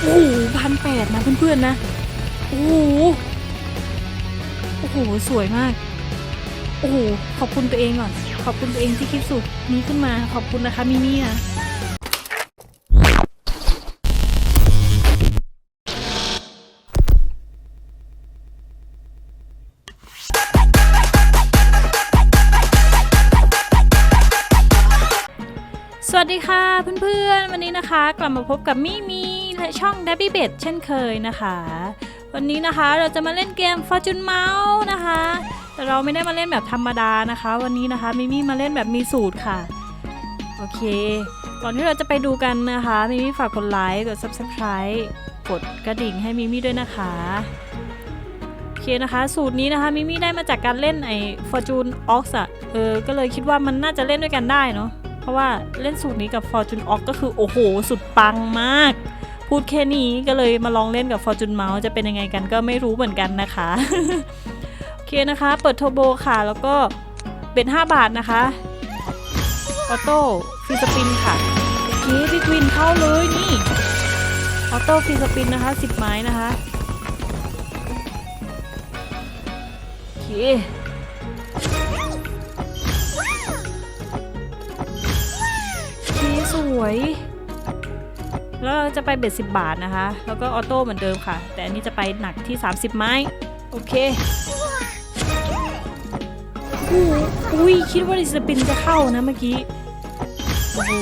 โอ้โหพันแปดนะเพื่อนๆนะ โอ้โห โอ้โห สวยมาก โอ้โห ขอบคุณตัวเองก่อน ขอบคุณตัวเองที่คิดสูตรนี้ขึ้นมา ขอบคุณนะคะมิมี่นะสวัสดีค่ะเพื่อนๆ วันนี้นะคะ กลับมาพบกับมิมี และช่อง d a b b y b e t เช่นเคยนะคะ วันนี้นะคะเราจะมาเล่นเกม Fortune Mouse นะคะ แต่เราไม่ได้มาเล่นแบบธรรมดานะคะ วันนี้นะคะมิมี่มาเล่นแบบมีสูตรค่ะ โอเค ก่อนที่เราจะไปดูกันนะคะมิมี่ฝากกดไลค์กด Subscribe กดกระดิ่งให้มิมี่ด้วยนะคะโอเคนะคะ สูตรนี้นะคะมิมี่ได้มาจากการเล่นไอ้ Fortune Ox อะเออก็เลยคิดว่ามันน่าจะเล่นด้วยกันได้เนาะเพราะว่าเล่นสูตรนี้กับ Fortune Ox ก็คือโอ้โห สุดปังมาก พูดแค่นี้ก็เลยมาลองเล่นกับ Fortune Mouse จะเป็นยังไงกันก็ไม่รู้เหมือนกันนะคะ โอเคนะคะ เปิดโทโบค่ะ แล้วก็เป็น5บาทนะคะ ออโต้ฟรีสปินค่ะโอเคพี่กวินเข้าเลยนี่ ออโต้ฟรีสปินนะคะ 10 ไม้นะคะโอเคโอเคสวย แล้วเราจะไปเบ็ดสิบบาทนะคะ แล้วก็ออโต้เหมือนเดิมค่ะ แต่อันนี้จะไปหนักที่ 30 ไม้ โอเคโอ้โหอุ้ยคิดว่าดิสปินจะเข้านะเมื่อกี้ โอ้โห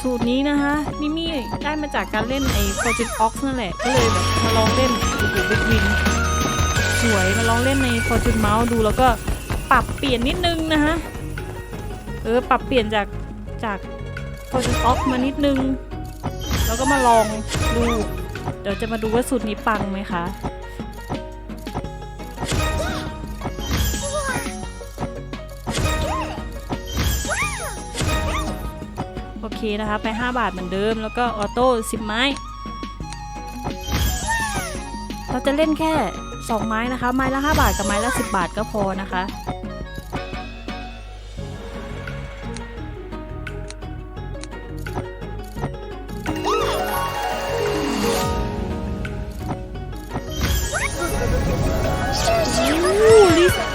สูตรนี้นะคะ มิมี่ได้มาจากการเล่นไอ้ Fortune Ox นั่นแหละ ก็เลยแบบมาลองเล่นโอ้โหบิ๊กวิน สวยมาลองเล่นใน Fortune Mouse ดูแล้วก็ปรับเปลี่ยนนิดนึงนะคะ เออปรับเปลี่ยนจากจาก Fortune Off มานิดนึง แล้วก็มาลองดู เดี๋ยวจะมาดูว่าสูตรนี้ปังไหมคะโอเคนะคะไป 5 บาทเหมือนเดิม แล้วก็ออโต้10 ไม้ เราจะเล่นแค่ 2 ไม้นะคะ ไม้ละ 5 บาทกับไม้ละ 10 บาทก็พอนะคะ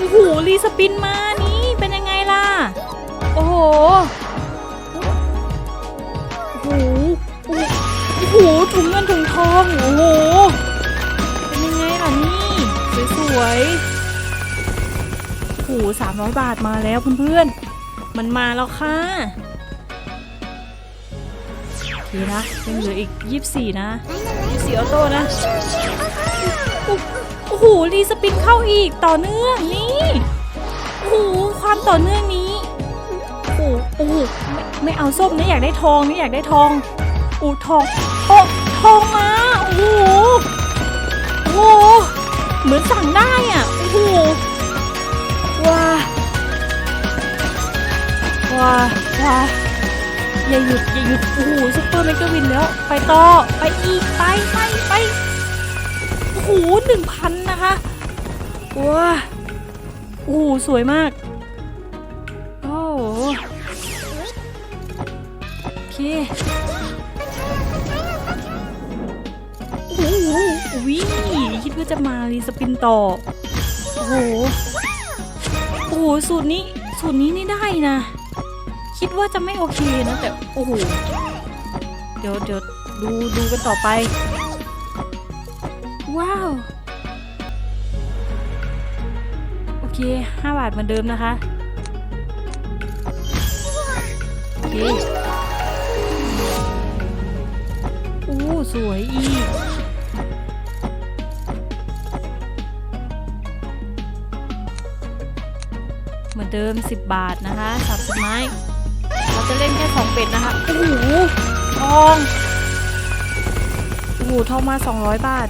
อ้โหรีสปินมานี่เป็นยังไงล่ะ โอ้โหโอ้โหโอ้โหถุงเงินถุงทองโอ้โหเป็นยังไงล่ะนี่สวยๆโอ้โหสามร้อยบาทมาแล้วเพื่อนๆมันมาแล้วค่ะโอเคนะยังเหลืออีกยี่สิบสี่นะยี่สิบสี่ออโต้นะโอ้โหรีสปินเข้าอีกต่อเนื่องนี่โอ้โหความต่อเนื่องนี้โอ้โหโอ้โหไม่ไม่เอาส้มนะอยากได้ทองนี่อยากได้ทองอูทองโอ้ทองมาโอ้โหโอ้โหเหมือนสั่งได้อะโอ้โหว้าว้าว้าอย่าหยุดอย่าหยุดโอ้โหซุปเปอร์เมกะวินแล้ว ไปต่อไปอีกไปไปไป โอ้โหหนึ่งพันนะคะว้าโอ้โหสวยมาก โอ้โหโอเคโอ้โหวิคิดว่าจะมารีสปินต่อ โอ้โห โอ้โห สูตรนี้ สูตรนี้นี่ได้นะ คิดว่าจะไม่โอเคนะ แต่ โอ้โห เดี๋ยวเดี๋ยวดูดูกันต่อไป ว้าว โอเค 5 บาทเหมือนเดิมนะคะ โอเคโอ้สวยอีกเหมือนเดิม 10 บาทนะคะ30ไม้เราจะเล่นแค่2เป็ดนะคะ โอ้โห ทอง โอ้โห ทองมา 200 บาท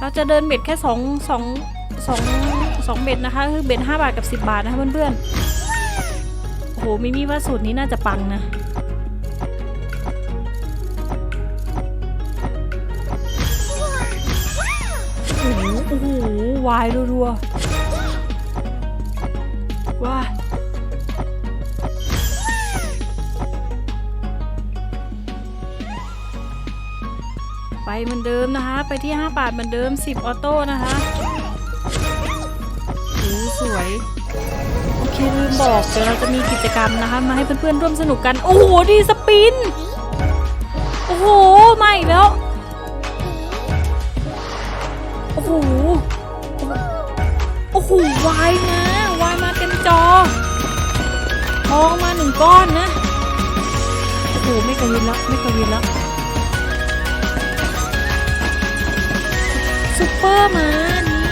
เราจะเดินเบ็ดแค่สองสองสองสองเบ็ดนะคะคือเบ็ดห้าบาทกับสิบบาทนะคะเพื่อนๆโอ้โหมิมี่ว่าสูตรนี้น่าจะปังนะโอ้โหโอ้โหวายรัวๆว้า ไปเหมือนเดิมนะคะ ไปที่ 5 บาทเหมือนเดิม 10 ออโต้นะคะโอ้สวย โอเคลืมบอกเดี๋ยวเราจะมีกิจกรรมนะคะ มาให้เพื่อนๆร่วมสนุกกัน โอ้โห ดีสปิน โอ้โหมาอีกแล้ว โอ้โห โอ้โห วายมาวายมาเต็มจอ ทองมาหนึ่งก้อนนะ โอ้โห ไม่กระวินแล้ว ไม่กระวินแล้ว ซุปเปอร์มานี่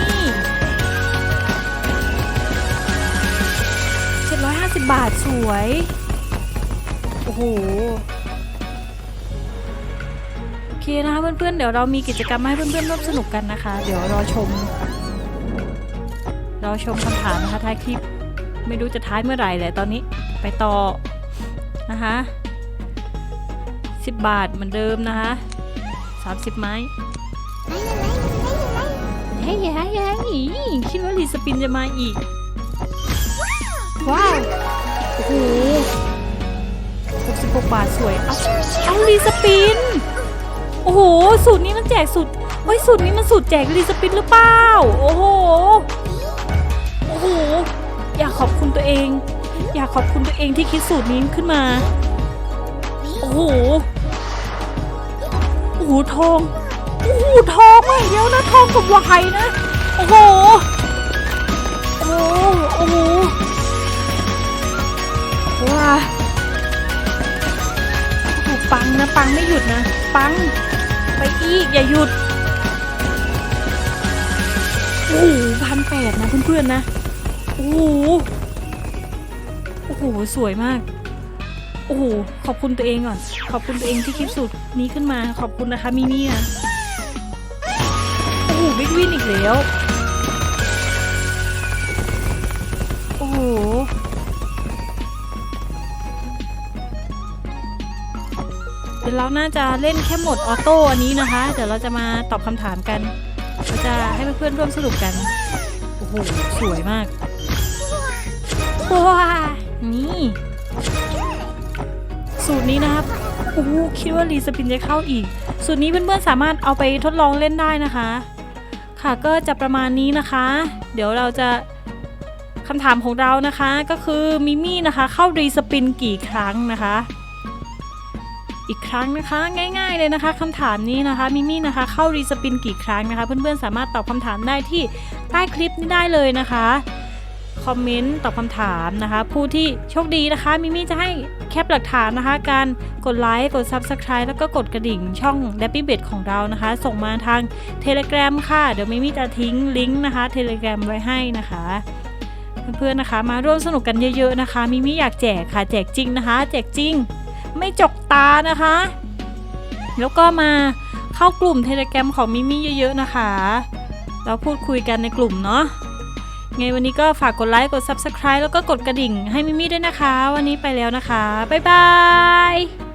750บาทสวย โอ้โห โอเคนะคะเพื่อนๆ เดี๋ยวเรามีกิจกรรมมาให้เพื่อนๆร่วมสนุกกันนะคะ เดี๋ยวรอชม รอชมคำถามนะคะท้ายคลิป ไม่รู้จะท้ายเมื่อไหร่แหละตอนนี้ ไปต่อ นะคะ10 บาทเหมือนเดิมนะคะ 30 ไม้ ฮ้ยเฮ้ยเฮ้ยคิดว่ารีสปินจะมาอีก ว้าว โอ้โห66บาทสวย เอาเอารีสปิน โอ้โห สูตรนี้มันแจกสูตรเฮ้ยสูตรนี้มันสูตรแจกรีสปินหรือเปล่า โอ้โห โอ้โห อยากขอบคุณตัวเอง อยากขอบคุณตัวเองที่คิดสูตรนี้ขึ้นมา โอ้โห โอ้โห ทอง โอ้โหทองมาอีกแล้วนะทองกับวายนะ โอ้โห โอ้โหโอ้โหว้าโอ้โหปังนะ ปังไม่หยุดนะ ปัง ไปอีก อย่าหยุด โอ้โหพันแปดนะเพื่อนๆนะ โอ้โห โอ้โห สวยมากโอ้โห ขอบคุณตัวเองก่อน ขอบคุณตัวเองที่คลิปสูตรนี้ขึ้นมา ขอบคุณนะคะมิมี่นะ บิ๊กวินอีกแล้ว โอ้โห เดี๋ยวเราน่าจะเล่นแค่หมดออโต้อันนี้นะคะ เดี๋ยวเราจะมาตอบคำถามกันเราจะให้เพื่อนๆร่วมสนุกกัน โอ้โห สวยมากว้านี่ สูตรนี้นะครับโอ้คิดว่ารีสปินจะเข้าอีก สูตรนี้เพื่อนๆสามารถเอาไปทดลองเล่นได้นะคะ ค่ะก็จะประมาณนี้นะคะ เดี๋ยวเราจะคำถามของเรานะคะก็คือมิมี่นะคะเข้ารีสปินกี่ครั้งนะคะ อีกครั้งนะคะง่ายๆเลยนะคะคำถามนี้นะคะมิมี่นะคะเข้ารีสปินกี่ครั้งนะคะ เพื่อนๆสามารถตอบคำถามได้ที่ใต้คลิปนี้ได้เลยนะคะ คอมเมนต์ตอบคำถามนะคะ ผู้ที่โชคดีนะคะมิมี่จะให้แคปหลักฐานนะคะ การกดไลค์กด Subscribe แล้วก็กดกระดิ่งช่อง d a p p y b e t ของเรานะคะ ส่งมาทาง Telegram ค่ะ เดี๋ยวมิมี่จะทิ้งลิงก์นะคะ Telegram ไว้ให้นะคะเพื่อนๆนะคะ มาร่วมสนุกกันเยอะๆนะคะมิมี่อยากแจกค่ะ แจกจริงนะคะ แจกจริง ไม่จกตานะคะ แล้วก็มาเข้ากลุ่ม Telegram ของมิมี่เยอะๆนะคะ เราพูดคุยกันในกลุ่มเนาะ ไงวันนี้ก็ฝากกดไลค์กด Subscribe แล้วก็กดกระดิ่งให้มิมี่ด้วยนะคะ วันนี้ไปแล้วนะคะ บ๊ายบาย